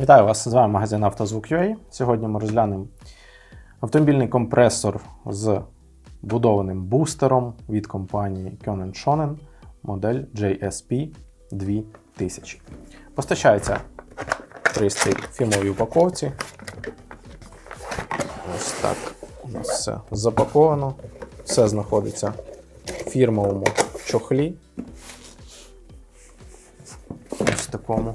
Вітаю вас! З вами магазин «Автозвук.UA». Сьогодні ми розглянемо автомобільний компресор з будованим бустером від компанії Kön Shonen модель JSP 2000. Постачається пристрій в фірмовій упаковці. Ось так у нас все запаковано. Все знаходиться в фірмовому чохлі. Ось такому.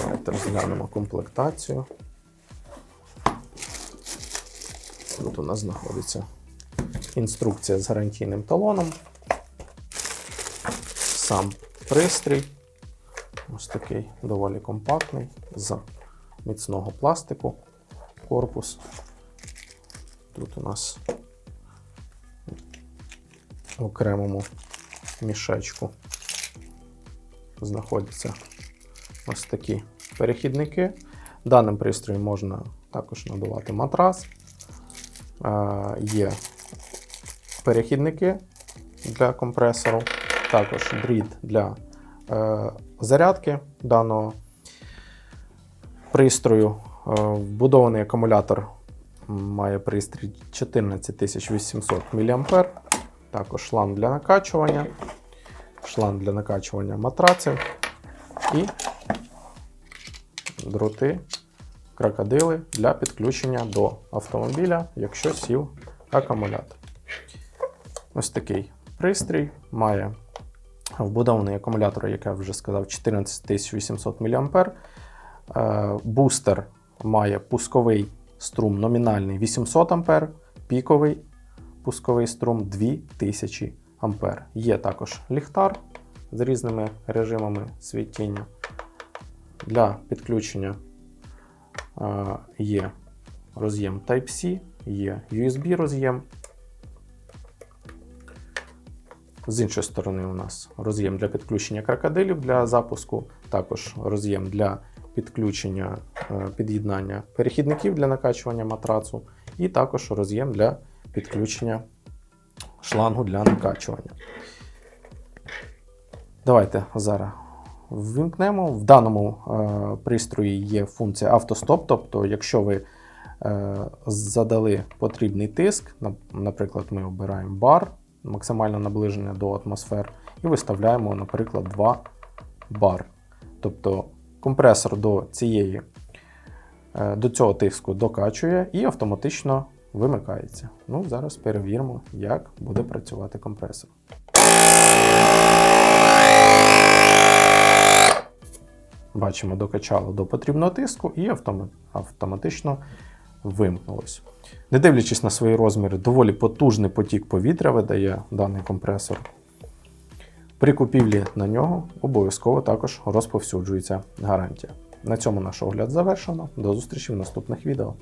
Давайте розглянемо комплектацію. Тут у нас знаходиться інструкція з гарантійним талоном. Сам пристрій. Ось такий доволі компактний, з міцного пластику корпус. Тут у нас в окремому мішечку знаходяться ось такі перехідники. Даним пристроєм можна також надувати матрас. Е, Є перехідники для компресору, також дріт для е, зарядки даного пристрою. Е, Вбудований акумулятор має пристрій 14800 мА. Також шланг для накачування, шланг для накачування матраців і дроти, крокодили для підключення до автомобіля, якщо сів акумулятор. Ось такий пристрій має вбудований акумулятор, як я вже сказав, 14800 мА. Е, Бустер має пусковий струм номінальний 800 А, піковий пусковий струм 2000 А. Є також ліхтар з різними режимами світіння. Для підключення е, є роз'єм Type-C, є USB роз'єм. З іншої сторони, у нас роз'єм для підключення крокодилів для запуску, також роз'єм для підключення е, під'єднання перехідників для накачування матрацу, і також роз'єм для підключення шлангу для накачування. Давайте зараз ввімкнемо. В даному е, пристрої є функція автостоп, тобто, якщо ви е, задали потрібний тиск, наприклад, ми обираємо бар, максимальне наближення до атмосфер, і виставляємо, наприклад, 2 бар. Тобто компресор до, цієї, е, до цього тиску докачує і автоматично вимикається. Ну, зараз перевіримо, як буде працювати компресор. Бачимо, докачало до потрібного тиску і автоматично вимкнулось. Не дивлячись на свої розміри, доволі потужний потік повітря видає даний компресор. При купівлі на нього обов'язково також розповсюджується гарантія. На цьому наш огляд завершено. До зустрічі в наступних відео.